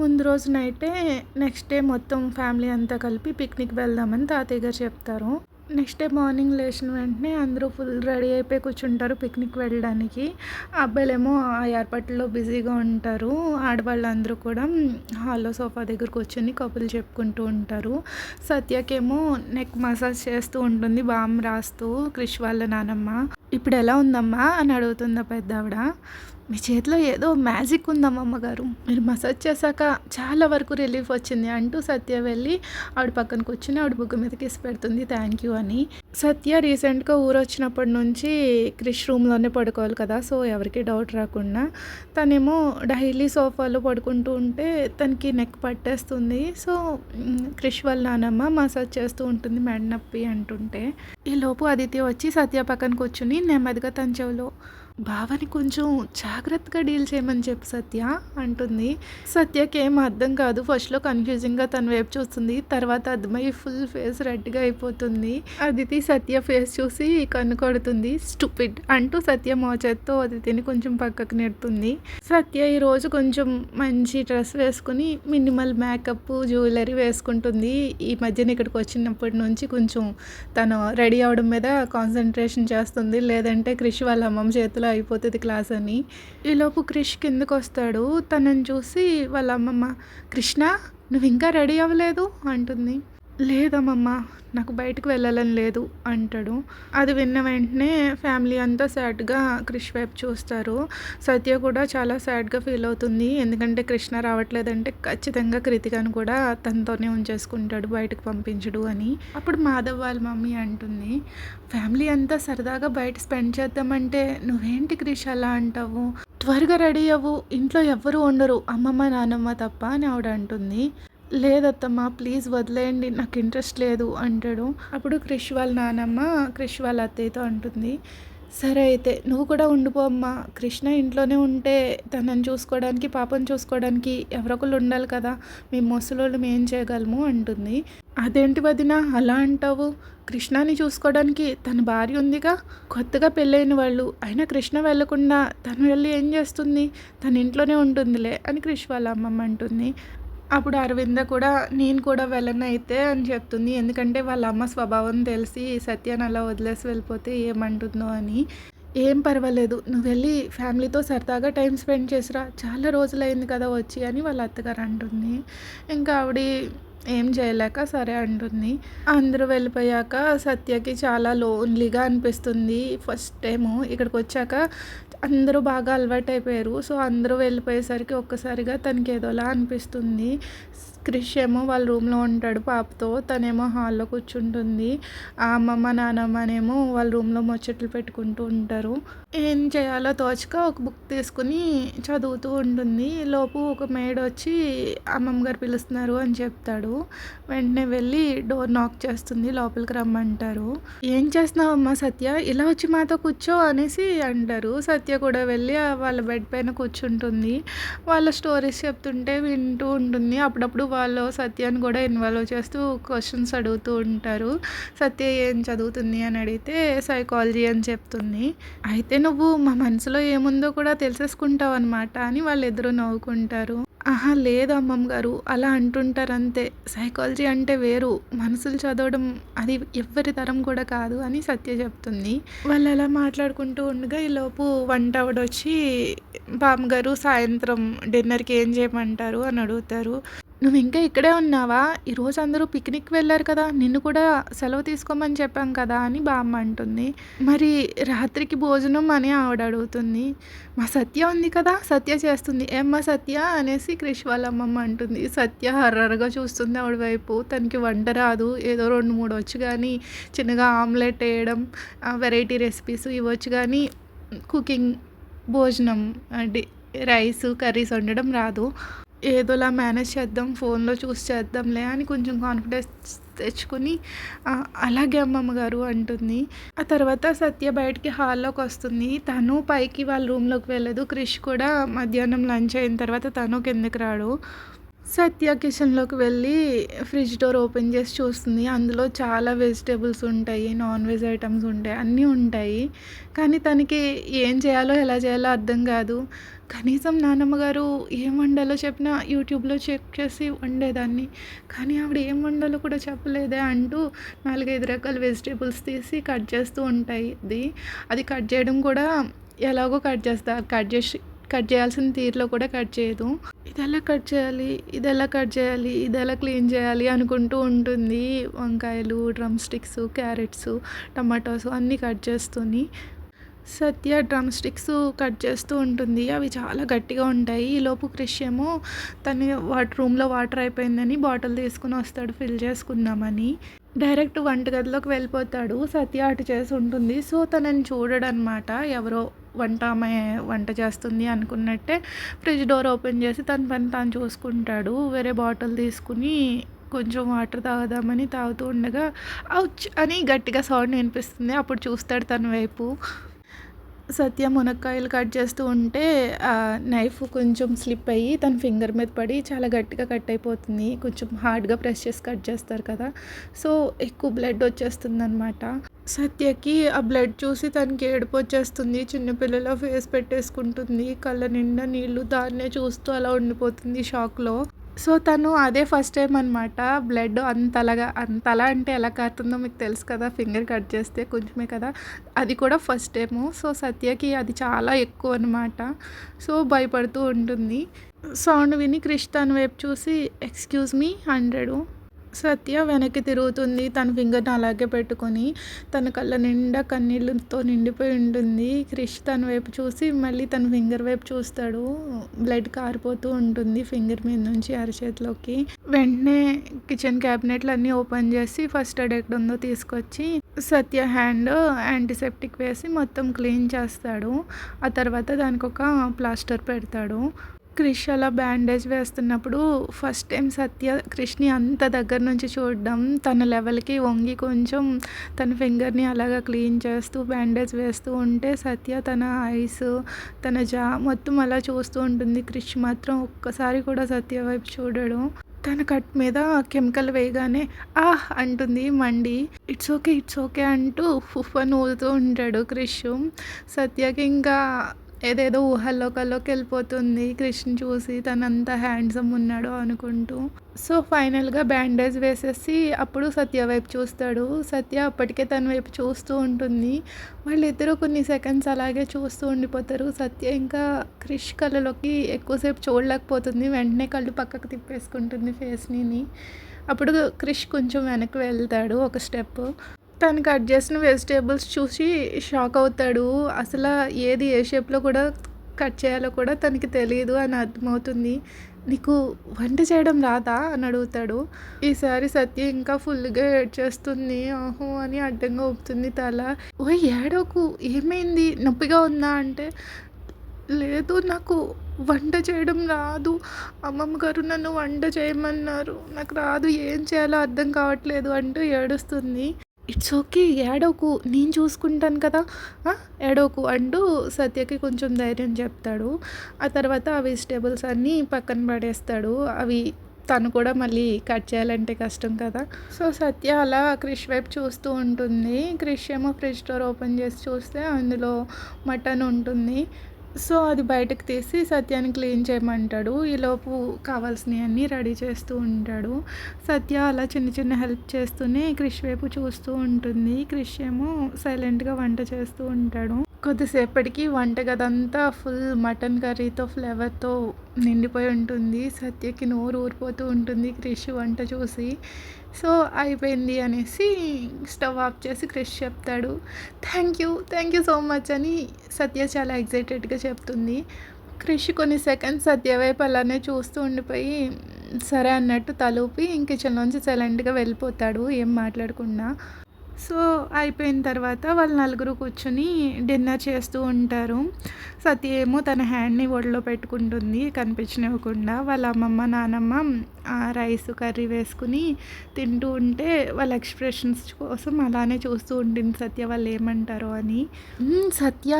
ముందు రోజు నైటే నెక్స్ట్ డే మొత్తం ఫ్యామిలీ అంతా కలిపి పిక్నిక్ వెళ్దామని తాతయ్య గారు చెప్తారు. నెక్స్ట్ డే మార్నింగ్ లేచిన వెంటనే అందరూ ఫుల్ రెడీ అయిపోయి కూర్చుంటారు పిక్నిక్ వెళ్ళడానికి. అబ్బాయిలేమో ఆ ఏర్పాట్లలో బిజీగా ఉంటారు. ఆడవాళ్ళందరూ కూడా హాల్లో సోఫా దగ్గర కూర్చొని కబుర్లు చెప్పుకుంటూ ఉంటారు. సత్యకేమో నెక్ మసాజ్ చేస్తూ ఉంటుంది బామ్ రాస్తూ క్రిష్ వాళ్ళ నానమ్మ. ఇప్పుడు ఎలా ఉందమ్మా? అని అడుగుతుంది పెద్ద ఆవిడ మీ చేతిలో ఏదో మ్యాజిక్ ఉందమ్మ అమ్మగారు. మీరు మసాజ్ చేశాక చాలా వరకు రిలీఫ్ వచ్చింది అంటూ సత్య వెళ్ళి ఆవిడ పక్కన కూర్చుని ఆవిడ బుగ్గ మీద కిసి పెడుతుంది. థ్యాంక్ యూ అని. సత్య రీసెంట్గా ఊరు వచ్చినప్పటి నుంచి క్రిష్ రూమ్లోనే పడుకోవాలి కదా సో ఎవరికి డౌట్ రాకుండా తనేమో డైలీ సోఫాలో పడుకుంటూ ఉంటే తనకి నెక్ పట్టేస్తుంది. సో క్రిష్ వాళ్ళ నానమ్మ మసాజ్ చేస్తూ ఉంటుంది మెడ నొప్పి అంటుంటే. ఈ లోపు అదితి వచ్చి సత్య పక్కన కూర్చుని నెమ్మదిగా తన చెవిలో బావని కొంచెం జాగ్రత్తగా డీల్ చేయమని చెప్పు సత్య అంటుంది. సత్యకి ఏం అర్థం కాదు. ఫస్ట్లో కన్ఫ్యూజింగ్గా తన వైపు చూస్తుంది. తర్వాత అర్థమై ఫుల్ ఫేస్ రెడ్గా అయిపోతుంది. అదితి సత్య ఫేస్ చూసి కన్ను కొడుతుంది. స్టూపిడ్ అంటూ సత్య మోచేత్తో అదితిని కొంచెం పక్కకు నెడుతుంది. సత్య ఈరోజు కొంచెం మంచి డ్రెస్ వేసుకుని మినిమల్ మేకప్ జ్యువెలరీ వేసుకుంటుంది. ఈ మధ్యన ఇక్కడికి వచ్చినప్పటి నుంచి కొంచెం తను రెడీ అవడం మీద కాన్సన్ట్రేషన్ చేస్తుంది. లేదంటే క్రిష్ వాళ్ళ అమ్మమ్మ చేతిలో అయిపోతుంది క్లాస్ అని. ఈలోపు క్రిష్ కిందకు వస్తాడు తనని చూసి వాళ్ళ అమ్మమ్మ కృష్ణ నువ్వు ఇంకా రెడీ అవ్వలేదు? అంటుంది. లేదమ్మమ్మ నాకు బయటకు వెళ్ళాలని లేదు అంటాడు. అది విన్న వెంటనే ఫ్యామిలీ అంతా సాడ్గా క్రిష్ వైపు చూస్తారు. సత్య కూడా చాలా సాడ్గా ఫీల్ అవుతుంది. ఎందుకంటే కృష్ణ రావట్లేదంటే ఖచ్చితంగా కృతికను కూడా తనతోనే ఉంచేసుకుంటాడు బయటకు పంపించడు అని. అప్పుడు మాధవ్ వాళ్ళ మమ్మీ అంటుంది ఫ్యామిలీ అంతా సరదాగా బయట స్పెండ్ చేద్దామంటే నువ్వేంటి క్రిష్ అలా అంటావు? త్వరగా రెడీ అవ్వు ఇంట్లో ఎవ్వరూ ఉండరు అమ్మమ్మ నాన్నమ్మ తప్ప అని ఆవిడ అంటుంది. లేదత్తమ్మ ప్లీజ్ వదిలేయండి నాకు ఇంట్రెస్ట్ లేదు అంటాడు. అప్పుడు క్రిష్ వాళ్ళ నానమ్మ క్రిష్ వాళ్ళ అత్తయ్యతో అంటుంది సరే అయితే నువ్వు కూడా ఉండిపో అమ్మా. కృష్ణ ఇంట్లోనే ఉంటే తనని చూసుకోవడానికి పాపను చూసుకోవడానికి ఎవరొకళ్ళు ఉండాలి కదా. మేము ముసలోళ్ళు ఏం చేయగలము అంటుంది. అదేంటి వదిన అలా అంటావు? కృష్ణాని చూసుకోవడానికి తన భార్య ఉందిగా? కొత్తగా పెళ్ళైన వాళ్ళు. అయినా కృష్ణ వెళ్ళకుండా తను వెళ్ళి ఏం చేస్తుంది? తన ఇంట్లోనే ఉంటుందిలే అని క్రిష్ వాళ్ళ అమ్మమ్మ అంటుంది. అప్పుడు అరవింద కూడా నేను కూడా వెళ్ళను అయితే అని చెప్తుంది. ఎందుకంటే వాళ్ళ అమ్మ స్వభావం తెలిసి సత్యాన్ని అలా వదిలేసి వెళ్ళిపోతే ఏమంటుందో అని. ఏం పర్వాలేదు నువ్వు వెళ్ళి ఫ్యామిలీతో సరదాగా టైం స్పెండ్ చేసిరా. చాలా రోజులైంది కదా వచ్చి అని వాళ్ళ అత్తగారు అంటుంది. ఇంకా ఆవిడ ఏం చేయలేక సరే అంటుంది. అందరూ వెళ్ళిపోయాక సత్యకి చాలా లోన్లీగా అనిపిస్తుంది. ఫస్ట్ టైము ఇక్కడికి వచ్చాక అందరూ బాగా అలవాటు అయిపోయారు సో అందరూ వెళ్ళిపోయేసరికి ఒక్కసారిగా తనకి ఏదోలా అనిపిస్తుంది. క్రిష్ ఏమో వాళ్ళ రూమ్లో ఉంటాడు పాపతో తనేమో హాల్లో కూర్చుంటుంది. ఆ అమ్మమ్మ నానమ్మనేమో వాళ్ళ రూమ్లో ముచ్చట్లు పెట్టుకుంటూ ఉంటారు. ఏం చేయాలో తోచక ఒక బుక్ తీసుకుని చదువుతూ ఉంటుంది. లోపు ఒక మేడ్ వచ్చి అమ్మమ్మ గారు పిలుస్తున్నారు అని చెప్తాడు. వెంటనే వెళ్ళి డోర్ నాక్ చేస్తుంది లోపలికి రమ్మంటారు. ఏం చేస్తున్నావమ్మా సత్య? ఇలా వచ్చి మాతో కూర్చో అనేసి అంటారు. సత్య కూడా వెళ్ళి వాళ్ళ బెడ్ పైన కూర్చుంటుంది. వాళ్ళ స్టోరీస్ చెప్తుంటే వింటూ ఉంటుంది. అప్పుడప్పుడు వాళ్ళు సత్యాన్ని కూడా ఇన్వాల్వ్ చేస్తూ క్వశ్చన్స్ అడుగుతూ ఉంటారు. సత్య ఏం చదువుతుంది అని అడిగితే సైకాలజీ అని చెప్తుంది. అయితే నువ్వు మా మనసులో ఏముందో కూడా తెలిసేసుకుంటావు అనమాట అని వాళ్ళిద్దరూ నవ్వుకుంటారు. ఆహా లేదు అమ్మమ్మ గారు అలా అంటుంటారు అంతే సైకాలజీ అంటే వేరు. మనసులు చదవడం అది ఎవ్వరి తరం కూడా కాదు అని సత్య చెప్తుంది. వాళ్ళు అలా మాట్లాడుకుంటూ ఉండగా ఈలోపు వంట ఆవిడ వచ్చి బామ్మగారు సాయంత్రం డిన్నర్కి ఏం చేయమంటారు? అని అడుగుతారు. నువ్వు ఇంకా ఇక్కడే ఉన్నావా? ఈరోజు అందరూ పిక్నిక్ వెళ్ళారు కదా నిన్ను కూడా సెలవు తీసుకోమని చెప్పాం కదా అని బామ్మ అంటుంది. మరి రాత్రికి భోజనం అని ఆవిడ అడుగుతుంది. మా సత్య ఉంది కదా సత్య చేస్తుంది. ఏమ్మా సత్య అనేసి క్రిష్ వాళ్ళ అమ్మమ్మ అంటుంది. సత్య హర్రర్గా చూస్తుంది ఆవిడ వైపు. తనకి వంట రాదు. ఏదో రెండు మూడు వచ్చు కానీ చిన్నగా ఆమ్లెట్ వేయడం వెరైటీ రెసిపీస్ ఇవ్వచ్చు కానీ కుకింగ్ భోజనం అంటే రైస్ కర్రీస్ వండడం రాదు. ఏదోలా మేనేజ్ చేద్దాం ఫోన్లో చూసి చేద్దాంలే అని కొంచెం కాన్ఫిడెన్స్ తెచ్చుకుని అలాగే అమ్మమ్మ గారు అంటుంది. ఆ తర్వాత సత్య బయటికి హాల్లోకి వస్తుంది. తను పైకి వాళ్ళ రూమ్లోకి వెళ్ళదు. క్రిష్ కూడా మధ్యాహ్నం లంచ్ అయిన తర్వాత తను కిందకి రాడు. సత్య కిచెన్‌లోకి వెళ్ళి ఫ్రిడ్జ్ డోర్ ఓపెన్ చేసి చూస్తుంది. అందులో చాలా వెజిటేబుల్స్ ఉంటాయి. నాన్ వెజ్ ఐటమ్స్ ఉంటాయి. అన్నీ ఉంటాయి. కానీ తనకి ఏం చేయాలో, ఎలా చేయాలో అర్థం కాదు. కనీసం నాన్నమ్మ గారు ఏం వండాలో చెప్పినా యూట్యూబ్‌లో చెక్ చేసి వండేదాన్ని. కానీ ఆవిడ ఏం వండాలో కూడా చెప్పలేదే అంటూ 4, 5 రకాల వెజిటేబుల్స్ తీసి కట్ చేస్తూ ఉంటాయి అది. అది కట్ చేయడం కూడా ఎలాగో కట్ చేస్తా. కట్ చేసి కట్ చేయాల్సిన తీరులో కూడా కట్ చేయదు. ఇదెలా కట్ చేయాలి? ఇదెలా కట్ చేయాలి? ఇదెలా క్లీన్ చేయాలి? అనుకుంటూ ఉంటుంది. వంకాయలు, డ్రమ్ స్టిక్స్, క్యారెట్స్, టమాటోస్ అన్నీ కట్ చేస్తూని. సత్య డ్రమ్ స్టిక్స్ కట్ చేస్తూ ఉంటుంది. అవి చాలా గట్టిగా ఉంటాయి. ఈలోపు క్రిష్ ఏమో తను వాటర్ రూమ్‌లో వాటర్ అయిపోయిందని బాటిల్ తీసుకొని వస్తాడు ఫిల్ చేసుకుందామని. డైరెక్ట్ వంటగదిలోకి వెళ్ళిపోతాడు. సత్య అటు చేసి ఉంటుంది. సో, తనని చూడడనమాట. ఎవరో వంట ఆమె వంట చేస్తుంది అనుకున్నట్టే ఫ్రిడ్జ్ డోర్ ఓపెన్ చేసి తన పని తాను చూసుకుంటాడు. వేరే బాటిల్ తీసుకొని కొంచెం వాటర్ తాగుదామని తాగుతూ ఉండగా అవుచ్ అని గట్టిగా సౌండ్ వినిపిస్తుంది. అప్పుడు చూస్తాడు తన వైపు. సత్య మునక్కాయలు కట్ చేస్తూ ఉంటే నైఫ్ కొంచెం స్లిప్ అయ్యి తన ఫింగర్ మీద పడి చాలా గట్టిగా కట్ అయిపోతుంది. కొంచెం హార్డ్‌గా ప్రెస్ చేసి కట్ చేస్తారు కదా! సో, ఎక్కువ బ్లడ్ వచ్చేస్తుంది అనమాట సత్యకి ఆ బ్లడ్ చూసి తనకి ఏడుపు వచ్చేస్తుంది. చిన్నపిల్లల ఫేస్ పెట్టేసుకుంటుంది. కళ్ళ నిండా నీళ్ళు దాన్నే చూస్తూ అలా ఉండిపోతుంది షాక్‌లో. సో, తను అదే ఫస్ట్ టైం అనమాట. బ్లడ్ అంతలాగా అంతలా అంటే ఎలా కారుతుందో మీకు తెలుసు కదా! ఫింగర్ కట్ చేస్తే కొంచెమే కదా! అది కూడా ఫస్ట్ టైము. సో, సత్యకి అది చాలా ఎక్కువ అనమాట. సో, భయపడుతూ ఉంటుంది. సౌండ్ విని క్రిష్ తన వైపు చూసి ఎక్స్‌క్యూజ్ మీ హండ్రెడు సత్య వెనక్కి తిరుగుతుంది. తన ఫింగర్‌ని అలాగే పెట్టుకొని. తన కళ్ళ నిండా కన్నీళ్ళతో నిండిపోయి ఉంటుంది. క్రిష్ తన వైపు చూసి మళ్ళీ తన ఫింగర్ వైపు చూస్తాడు. బ్లడ్ కారిపోతూ ఉంటుంది ఫింగర్ మీద నుంచి అరచేతిలోకి. వెంటనే కిచెన్ క్యాబినెట్లు అన్నీ ఓపెన్ చేసి ఫస్ట్ ఎయిడ్ ఎక్కడుందో తీసుకొచ్చి సత్య హ్యాండ్ యాంటీసెప్టిక్ వేసి మొత్తం క్లీన్ చేస్తాడు. ఆ తర్వాత దానికొక ప్లాస్టర్ పెడతాడు. క్రిష్ అలా బ్యాండేజ్ వేస్తున్నప్పుడు ఫస్ట్ టైం సత్య క్రిష్‌ని అంత దగ్గర నుంచి చూడడం. తన లెవెల్‌కి వంగి కొంచెం తన ఫింగర్‌ని అలాగా క్లీన్ చేస్తూ బ్యాండేజ్ వేస్తూ ఉంటే సత్య తన ఐస్, తన జా మొత్తం అలా చూస్తూ ఉంటుంది. క్రిష్ మాత్రం ఒక్కసారి కూడా సత్య వైపు చూడడు. తన కట్ మీద కెమికల్ వేయగానే ఆహ్! అంటుంది మండి. It's okay. ఇట్స్ ఓకే అంటూ ఫుఫ్ అని ఊదుతూ ఉంటాడు క్రిష్. సత్యకి ఇంకా ఏదేదో ఊహల్లోకల్లోకి వెళ్ళిపోతుంది క్రిష్‌ని చూసి తనంత హ్యాండ్సమ్ ఉన్నాడు అనుకుంటూ. సో, ఫైనల్‌గా బ్యాండేజ్ వేసేసి అప్పుడు సత్య వైపు చూస్తాడు. సత్య అప్పటికే తన వైపు చూస్తూ ఉంటుంది. వాళ్ళిద్దరూ కొన్ని సెకండ్స్ అలాగే చూస్తూ ఉండిపోతారు. సత్య ఇంకా క్రిష్ కళ్ళలోకి ఎక్కువసేపు చూడలేకపోతుంది. వెంటనే కళ్ళు పక్కకు తిప్పేసుకుంటుంది ఫేస్‌నిని. అప్పుడు క్రిష్ కొంచెం వెనక్కి వెళ్తాడు ఒక స్టెప్. తను కట్ చేసిన వెజిటేబుల్స్ చూసి షాక్ అవుతాడు. అసలు ఏది ఏ షేప్‌లో కూడా కట్ చేయాలో కూడా తనకి తెలియదు అని అర్థమవుతుంది. నీకు వంట చేయడం రాదా? అని అడుగుతాడు. ఈసారి సత్య ఇంకా ఫుల్‌గా ఏడ్చేస్తుంది. ఆహో అని అడ్డంగా ఊపుతుంది తల. ఓ ఏడోకు ఏమైంది? నొప్పిగా ఉందా? అంటే లేదు నాకు వంట చేయడం రాదు. అమ్మమ్మ గారు నన్ను వంట చేయమన్నారు. నాకు రాదు ఏం చేయాలో అర్థం కావట్లేదు అంటూ ఏడుస్తుంది. It's okay. ఏడోకు నేను చూసుకుంటాను కదా! ఏడోకు అంటూ సత్యకి కొంచెం ధైర్యం చెప్తాడు. ఆ తర్వాత ఆ వెజిటేబుల్స్ అన్నీ పక్కన పడేస్తాడు. అవి తను కూడా మళ్ళీ కట్ చేయాలంటే కష్టం కదా! సో, సత్య అలా క్రిష్ వైపు చూస్తూ ఉంటుంది. క్రిష్ ఏమో ఫ్రిడ్జ్ డోర్ ఓపెన్ చేసి చూస్తే అందులో మటన్ ఉంటుంది. సో, అది బయటకు తీసి సత్యాన్ని క్లీన్ చేయమంటాడు. ఈలోపు కావాల్సినవన్నీ రెడీ చేస్తూ ఉంటాడు. సత్య అలా చిన్న చిన్న హెల్ప్ చేస్తూనే క్రిష్ వైపు చూస్తూ ఉంటుంది. క్రిష్ ఏమో సైలెంట్‌గా వంట చేస్తూ ఉంటాడు. కొద్దిసేపటికి వంటగదంతా ఫుల్ మటన్ కర్రీతో, ఫ్లేవర్‌తో నిండిపోయి ఉంటుంది. సత్యకి నోరు ఊరిపోతూ ఉంటుంది క్రిష్ వంట చూసి. సో, అయిపోయింది అనేసి స్టవ్ ఆఫ్ చేసి క్రిష్ చెప్తాడు. Thank you. Thank you so much అని సత్య చాలా ఎక్సైటెడ్‌గా చెప్తుంది. క్రిష్ కొన్ని సెకండ్స్ సత్య వైపు అలానే చూస్తూ ఉండిపోయి సరే అన్నట్టు తలూపి కిచెన్‌లోంచి సైలెంట్‌గా వెళ్ళిపోతాడు ఏం మాట్లాడకుండా. సో, అయిపోయిన తర్వాత వాళ్ళు నలుగురు కూర్చొని డిన్నర్ చేస్తూ ఉంటారు. సత్య ఏమో తన హ్యాండ్‌ని ఒడిలో పెట్టుకుంటుంది కనిపించనివ్వకుండా. వాళ్ళ అమ్మమ్మ, నానమ్మ రైస్, కర్రీ వేసుకొని తింటూ ఉంటే వాళ్ళ ఎక్స్‌ప్రెషన్స్ కోసం అలానే చూస్తూ ఉంటుంది సత్య వాళ్ళు ఏమంటారో అని. సత్య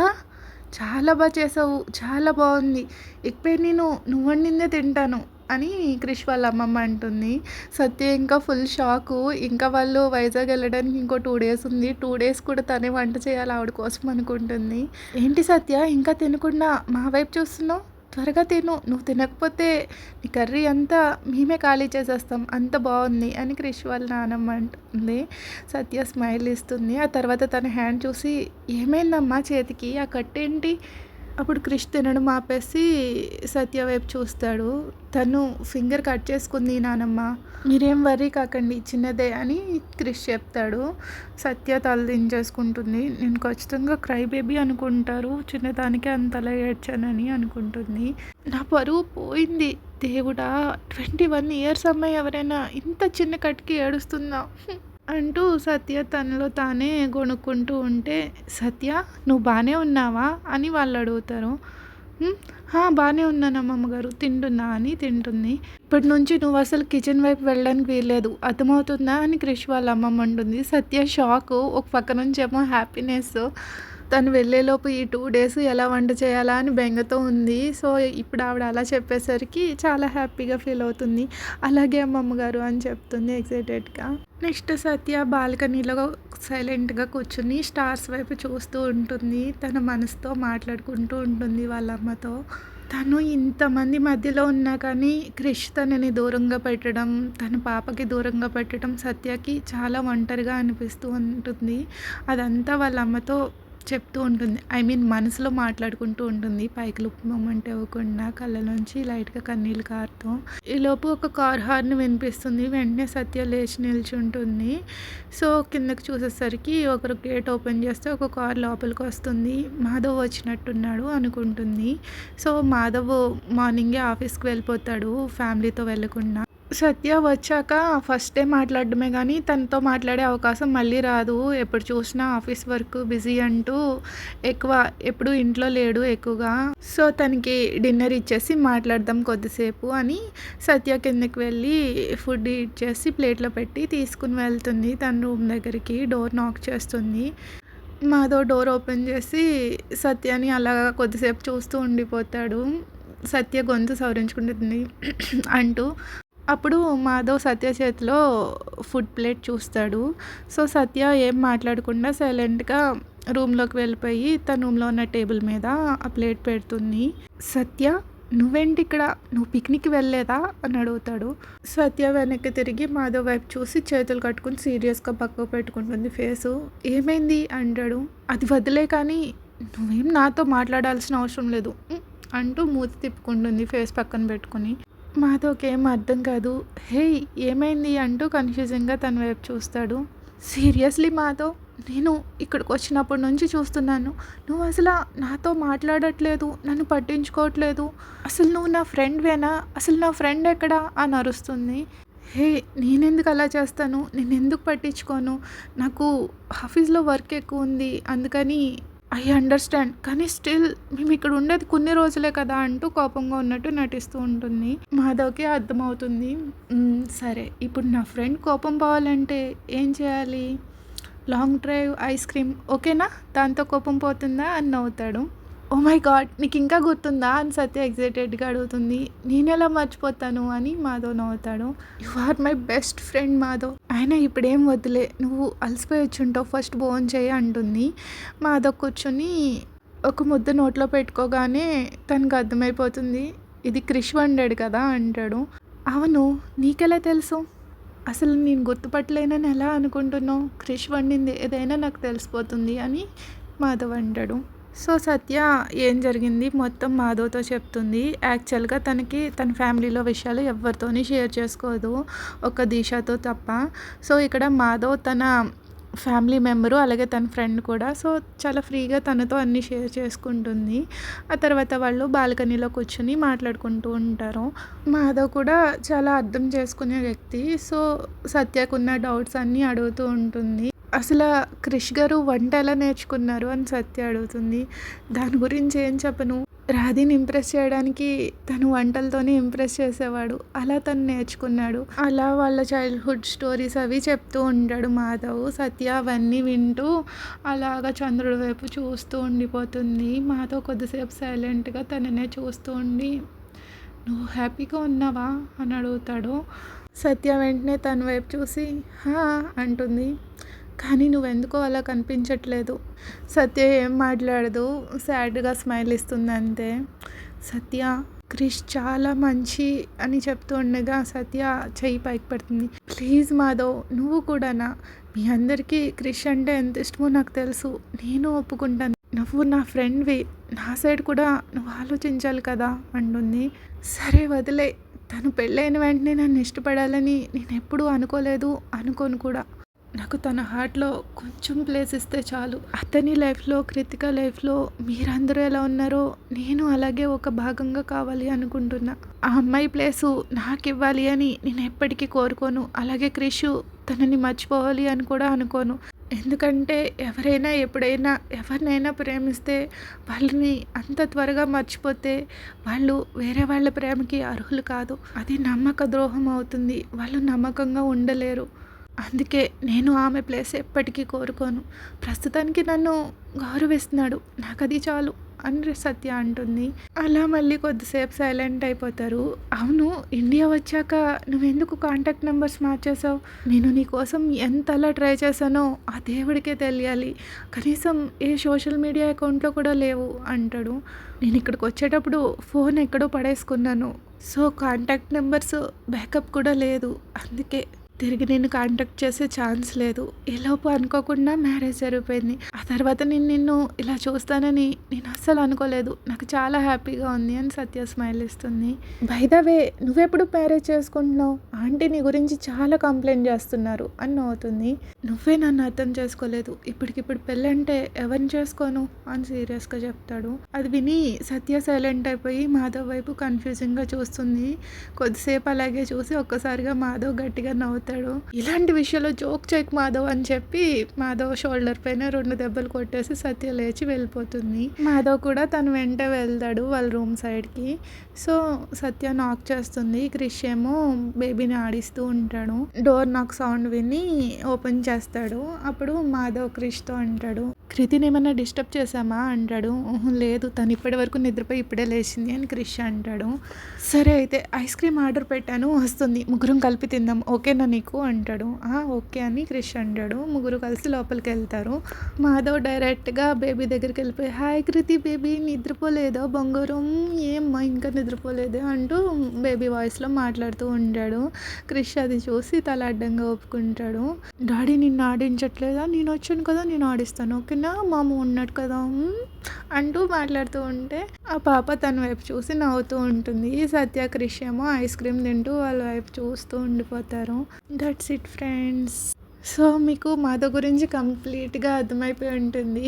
చాలా బాగా చేసావు. చాలా బాగుంది ఇకపై నేను నువ్వు వండిందే తింటాను. అని క్రిష్ వాళ్ళ అమ్మమ్మ అంటుంది. సత్య ఇంకా ఫుల్ షాకు ఇంకా వాళ్ళు వైజాగ్ వెళ్ళడానికి ఇంకో టూ డేస్ ఉంది. టూ డేస్ కూడా తనే వంట చేయాలి ఆవిడ కోసం అనుకుంటుంది. ఏంటి సత్య? ఇంకా తినకుండా మా వైపు చూస్తున్నావు? త్వరగా తిను. నువ్వు తినకపోతే నీ కర్రీ అంతా మేమే ఖాళీ చేసేస్తాం. అంత బాగుంది అని క్రిష్ వాళ్ళ నానమ్మ అంటుంది. సత్య స్మైల్ ఇస్తుంది. ఆ తర్వాత తన హ్యాండ్ చూసి ఏమైందమ్మా చేతికి? ఆ కట్టేంటి? అప్పుడు క్రిష్ తినడం ఆపేసి సత్య వైపు చూస్తాడు. తను ఫింగర్ కట్ చేసుకుంది నానమ్మ మీరేం వర్రీ కాకండి చిన్నదే అని క్రిష్ చెప్తాడు. సత్య తల దించేసుకుంటుంది. నేను ఖచ్చితంగా క్రై బేబీ అనుకుంటారు చిన్నదానికే అంతలా ఏడ్చానని అనుకుంటుంది. నా పరువు పోయింది దేవుడా ట్వంటీ వన్ ఇయర్స్ అమ్మాయి ఎవరైనా ఇంత చిన్న కట్కి ఏడుస్తుందా? అంటూ సత్య తనలో తానే గొనుక్కుంటూ ఉంటే సత్య నువ్వు బాగానే ఉన్నావా? అని వాళ్ళు అడుగుతారు బాగానే ఉన్నాను అమ్మమ్మగారు తింటున్నా అని తింటుంది. ఇప్పటి నుంచి నువ్వు అసలు కిచెన్ వైపు వెళ్ళడానికి వీల్లేదు అర్థమవుతుందా? అని క్రిష్ వాళ్ళ అమ్మమ్మ ఉంటుంది సత్య షాక్ ఒక పక్క నుంచి ఏమో హ్యాపీనెస్. తను వెళ్ళేలోపు ఈ టూ డేస్ ఎలా వంట చేయాలా అని బెంగతో ఉంది. సో ఇప్పుడు ఆవిడ అలా చెప్పేసరికి చాలా హ్యాపీగా ఫీల్ అవుతుంది. అలాగే అమ్మమ్మ గారు అని చెప్తుంది ఎక్సైటెడ్గా. నెక్స్ట్ సత్య బాల్కనీలో సైలెంట్గా కూర్చుని స్టార్స్ వైపు చూస్తూ ఉంటుంది. తన మనసుతో మాట్లాడుకుంటూ ఉంటుంది వాళ్ళ అమ్మతో తను ఇంతమంది మధ్యలో ఉన్నా కానీ క్రిష్ తనని దూరంగా పెట్టడం తన పాపకి దూరంగా పెట్టడం సత్యకి చాలా ఒంటరిగా అనిపిస్తూ ఉంటుంది. అదంతా వాళ్ళ అమ్మతో చెప్తూ ఉంటుంది. ఐ మీన్ మనసులో మాట్లాడుకుంటూ ఉంటుంది. పైకి లుప్ మూమెంట్ ఇవ్వకుండా కళ్ళలోంచి లైట్గా కన్నీళ్ళు కారుతూ. ఈలోపు ఒక కార్ హార్న్ వినిపిస్తుంది. వెంటనే సత్య లేచి నిల్చుంటుంది. సో కిందకి చూసేసరికి ఒకరు గేట్ ఓపెన్ చేస్తే ఒక కార్ లోపలికి వస్తుంది. మాధవ్ వచ్చినట్టున్నాడు అనుకుంటుంది. సో మాధవ్ మార్నింగే ఆఫీస్కి వెళ్ళిపోతాడు ఫ్యామిలీతో వెళ్ళకుండా. సత్య వచ్చాక ఫస్ట్ డే మాట్లాడడమే కానీ తనతో మాట్లాడే అవకాశం మళ్ళీ రాదు. ఎప్పుడు చూసినా ఆఫీస్ వర్క్ బిజీ అంటూ ఎక్కువ ఎప్పుడు ఇంట్లో లేడు ఎక్కువగా. సో తనకి డిన్నర్ ఇచ్చేసి మాట్లాడదాం కొద్దిసేపు అని సత్య కిందకి వెళ్ళి ఫుడ్ ఇచ్చేసి ప్లేట్లో పెట్టి తీసుకుని వెళ్తుంది. తన రూమ్ దగ్గరికి డోర్ నాక్ చేస్తుంది. మాదో డోర్ ఓపెన్ చేసి సత్యని అలా కొద్దిసేపు చూస్తూ ఉండిపోతాడు. సత్య గొంతు సవరించుకుంటుంది అంటూ అప్పుడు మాధవ్ సత్య చేతిలో ఫుడ్ ప్లేట్ చూస్తాడు. సో సత్య ఏం మాట్లాడకుండా సైలెంట్గా రూమ్లోకి వెళ్ళిపోయి తన రూమ్లో ఉన్న టేబుల్ మీద ఆ ప్లేట్ పెడుతుంది. సత్య నువ్వేంటి ఇక్కడ? నువ్వు పిక్నిక్ వెళ్ళలేదా? అని అడుగుతాడు. సత్య వెనక్కి తిరిగి మాధవ్ వైపు చూసి చేతులు కట్టుకుని సీరియస్గా పక్కకు పెట్టుకుంటుంది ఫేసు. ఏమైంది? అంటాడు. అది వదిలే కానీ నువ్వేం నాతో మాట్లాడాల్సిన అవసరం లేదు అంటూ మూతి తిప్పుకుంటుంది ఫేస్ పక్కన పెట్టుకుని. మాతోకేం అర్థం కాదు. హే ఏమైంది అంటూ కన్ఫ్యూజింగ్గా తన వైపు చూస్తాడు. సీరియస్లీ మాధవ్ నేను ఇక్కడికి వచ్చినప్పటి నుంచి చూస్తున్నాను. నువ్వు అసలు నాతో మాట్లాడట్లేదు నన్ను పట్టించుకోవట్లేదు. అసలు నువ్వు నా ఫ్రెండ్వేనా అసలు నా ఫ్రెండ్ ఎక్కడా? అని అరుస్తుంది. హే నేనెందుకు అలా చేస్తాను? నేను ఎందుకు పట్టించుకోను? నాకు ఆఫీస్లో వర్క్ ఎక్కువ ఉంది. అందుకని ఐ అండర్స్టాండ్. కానీ స్టిల్ మేము ఇక్కడ ఉండేది కొన్ని రోజులే కదా అంటూ కోపంగా ఉన్నట్టు నటిస్తూ ఉంటుంది. మాధవ్కి అర్థమవుతుంది. సరే ఇప్పుడు నా ఫ్రెండ్ కోపం పోవాలంటే ఏం చేయాలి? లాంగ్ డ్రైవ్ ఐస్ క్రీమ్ ఓకేనా? దాంతో కోపం పోతుందా? అని నవ్వుతాడు. Oh ఓ మై గాడ్ నీకు ఇంకా గుర్తుందా? అని సత్య ఎగ్జైటెడ్గా అడుగుతుంది. నేను ఎలా మర్చిపోతాను? అని మాధవ్ నవ్వుతాడు. You are my best friend Madhav. ఆయన ఇప్పుడేం వద్దులే నువ్వు అలసిపోయి వచ్చుంటావు ఫస్ట్ భోజనం చేయి అంటుంది. మాధవ్ కూర్చొని ఒక ముద్ద నోట్లో పెట్టుకోగానే తనకు అర్థమైపోతుంది. ఇది క్రిష్ వండాడు కదా అంటాడు. అవును నీకెలా తెలుసు? అసలు నేను గుర్తుపట్టలేనని ఎలా అనుకుంటున్నావు? క్రిష్ వండింది ఏదైనా నాకు తెలిసిపోతుంది అని మాధవ్ అంటాడు. సో సత్య ఏం జరిగింది? మొత్తం మాధవ్తో చెప్తుంది. యాక్చువల్గా తనకి తన ఫ్యామిలీలో విషయాలు ఎవరితోని షేర్ చేసుకోదు. ఒక దిశతో తప్ప. సో ఇక్కడ మాధవ్ తన ఫ్యామిలీ మెంబరు అలాగే తన ఫ్రెండ్ కూడా. సో చాలా ఫ్రీగా తనతో అన్నీ షేర్ చేసుకుంటుంది. ఆ తర్వాత వాళ్ళు బాల్కనీలో కూర్చొని మాట్లాడుకుంటూ ఉంటారు. మాధవ్ కూడా చాలా అర్థం చేసుకునే వ్యక్తి. సో సత్యకున్న డౌట్స్ అన్నీ అడుగుతూ ఉంటుంది. అసలు క్రిష్ గారు వంట ఎలా నేర్చుకున్నారు అని సత్య అడుగుతుంది. దాని గురించి ఏం చెప్పను? రాధిని ఇంప్రెస్ చేయడానికి తను వంటలతోనే ఇంప్రెస్ చేసేవాడు. అలా తను నేర్చుకున్నాడు. అలా వాళ్ళ చైల్డ్హుడ్ స్టోరీస్ అవి చెప్తూ ఉంటాడు మాధవ్. సత్య అవన్నీ వింటూ అలాగా చంద్రుడి వైపు చూస్తూ ఉండిపోతుంది. మాధవ్ కొద్దిసేపు సైలెంట్గా తననే చూస్తూ ఉండి నువ్వు హ్యాపీగా ఉన్నావా? అని అడుగుతాడు. సత్య వెంటనే తన వైపు చూసి హా అంటుంది. కానీ నువ్వెందుకో అలా కనిపించట్లేదు. సత్య ఏం మాట్లాడదు. సాడ్గా స్మైల్ ఇస్తుంది అంతే సత్య క్రిష్ చాలా మంచి అని చెప్తూ ఉండగా సత్య చెయ్యి పైకి పడుతుంది. ప్లీజ్ మాధవ్ నువ్వు కూడానా? మీ అందరికీ క్రిష్ అంటే ఎంత ఇష్టమో నాకు తెలుసు. నేను ఒప్పుకుంటాను. నువ్వు నా ఫ్రెండ్వి. నా సైడ్ కూడా నువ్వు ఆలోచించాలి కదా అంటుంది. సరే వదిలే. తను పెళ్ళైన వెంటనే నన్ను ఇష్టపడాలని నేను ఎప్పుడూ అనుకోలేదు. అనుకోను కూడా. నాకు తన హార్ట్లో కొంచెం ప్లేస్ ఇస్తే చాలు. అతని లైఫ్లో కృతిక లైఫ్లో మీరందరూ ఎలా ఉన్నారో నేను అలాగే ఒక భాగంగా కావాలి అనుకుంటున్నా. ఆ అమ్మాయి ప్లేసు నాకు ఇవ్వాలి అని నేను ఎప్పటికీ కోరుకోను. అలాగే క్రిషు తనని మర్చిపోవాలి అని కూడా అనుకోను. ఎందుకంటే ఎవరైనా ఎప్పుడైనా ఎవరినైనా ప్రేమిస్తే వాళ్ళని అంత త్వరగా మర్చిపోతే వాళ్ళు వేరే వాళ్ళ ప్రేమకి అర్హులు కాదు. అది నమ్మక ద్రోహం అవుతుంది. వాళ్ళు నమ్మకంగా ఉండలేరు. అందుకే నేను ఆమె ప్లేస్ ఎప్పటికీ కోరుకోను. ప్రస్తుతానికి నన్ను గౌరవిస్తున్నాడు. నాకు అది చాలు అని సత్య అంటుంది. అలా మళ్ళీ కొద్దిసేపు సైలెంట్ అయిపోతారు. అవును ఇండియా వచ్చాక నువ్వెందుకు కాంటాక్ట్ నెంబర్స్ మార్చేసావు నేను నీ కోసం ఎంతలా ట్రై చేశానో ఆ దేవుడికే తెలియాలి. కనీసం ఏ సోషల్ మీడియా అకౌంట్లో కూడా లేవు అంటాడు. నేను ఇక్కడికి వచ్చేటప్పుడు ఫోన్ ఎక్కడో పడేసుకున్నాను. సో కాంటాక్ట్ నెంబర్స్ బ్యాకప్ కూడా లేదు. అందుకే తిరిగి నేను కాంటాక్ట్ చేసే ఛాన్స్ లేదు. ఈలోపు అనుకోకుండా మ్యారేజ్ జరిగిపోయింది. ఆ తర్వాత నేను నిన్ను ఇలా చూస్తానని నేను అస్సలు అనుకోలేదు. నాకు చాలా హ్యాపీగా ఉంది అని సత్య స్మైల్ ఇస్తుంది. వే నువ్వెప్పుడు మ్యారేజ్ చేసుకుంటున్నావు? ఆంటీ నీ గురించి చాలా కంప్లైంట్ చేస్తున్నారు అని నవ్వుతుంది. నువ్వే నన్ను అర్థం చేసుకోలేదు. ఇప్పటికిప్పుడు పెళ్ళంటే ఎవరిని చేసుకోను అని సీరియస్గా చెప్తాడు. అది విని సత్య సైలెంట్ అయిపోయి మాధవ్ వైపు కన్ఫ్యూజింగ్గా చూస్తుంది. కొద్దిసేపు అలాగే చూసి ఒక్కసారిగా మాధవ్ గట్టిగా నవ్వుతాడు అవుతాడు ఇలాంటి విషయంలో జోక్ చెక్ మాధవ్ అని చెప్పి మాధవ్ షోల్డర్ పైన రెండు దెబ్బలు కొట్టేసి సత్య లేచి వెళ్ళిపోతుంది. మాధవ్ కూడా తను వెంట వెళ్తాడు వాళ్ళ రూమ్ సైడ్కి. సో సత్య నాక్ చేస్తుంది. క్రిష్ ఏమో బేబీని ఆడిస్తూ ఉంటాడు. డోర్ నాక్ సౌండ్ విని ఓపెన్ చేస్తాడు. అప్పుడు మాధవ్ క్రిష్తో అంటాడు కృతిని ఏమన్నా డిస్టర్బ్ చేశామా? అంటాడు. లేదు. తను ఇప్పటి వరకు నిద్రపోయి ఇప్పుడే లేచింది అని క్రిష్ అంటాడు. సరే అయితే ఐస్ క్రీమ్ ఆర్డర్ పెట్టాను. వస్తుంది. ముగ్గురం కలిపి తిందాం. ఓకేనా నీకు? అంటాడు. ఓకే అని క్రిష్ అంటాడు. ముగ్గురు కలిసి లోపలికి వెళ్తారు. మాధవ్ డైరెక్ట్గా బేబీ దగ్గరికి వెళ్ళిపోయి హాయ్ కృతి బేబీ నిద్రపోలేదా? బొంగరం? ఏమ్మా ఇంకా నిద్రపోలేదే? అంటూ బేబీ వాయిస్లో మాట్లాడుతూ ఉంటాడు. క్రిష్ అది చూసి తల అడ్డంగా ఒప్పుకుంటాడు. డాడీ నిన్ను ఆడించట్లేదా? నేను వచ్చాను కదా నేను ఆడిస్తాను. ఓకే? ఓకేనా మామ ఉన్నాడు కదా అంటూ మాట్లాడుతూ ఉంటే ఆ పాప తన వైపు చూసి నవ్వుతూ ఉంటుంది. సత్య క్రిష్ ఏమో ఐస్ క్రీమ్ తింటూ వాళ్ళ వైపు చూస్తూ ఉండిపోతారు. దట్స్ ఇట్ ఫ్రెండ్స్ సో మీకు మాధవ్ గురించి కంప్లీట్గా అర్థమైపోయి ఉంటుంది.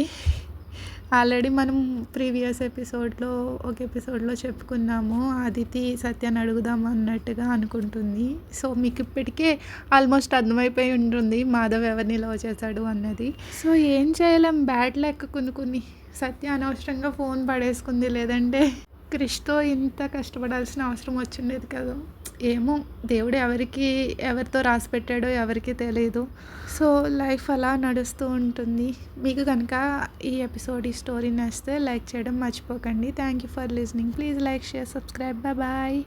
ఆల్రెడీ మనం ప్రీవియస్ ఎపిసోడ్లో ఒక ఎపిసోడ్లో చెప్పుకున్నాము అదితి సత్యాన్ని అడుగుదాం అన్నట్టుగా అనుకుంటుంది. సో మీకు ఇప్పటికే ఆల్మోస్ట్ అర్థమైపోయి ఉంటుంది మాధవ్ ఎవరిని లవ్ చేశాడు అన్నది. సో ఏం చేయలేం? బ్యాడ్ లెక్క కొన్ని. సత్య అనవసరంగా ఫోన్ పడేసుకుంది లేదంటే క్రిష్తో ఇంత కష్టపడాల్సిన అవసరం వచ్చిండేది కదా. ఏమో దేవుడు ఎవరికి ఎవరితో రాసి పెట్టాడో ఎవరికి తెలియదు సో లైఫ్ అలా నడుస్తూ ఉంటుంది. మీకు కనుక ఈ ఎపిసోడ్ ఈ స్టోరీ నచ్చితే లైక్ చేయడం మర్చిపోకండి. Thank you for listening. Please like share subscribe. Bye bye.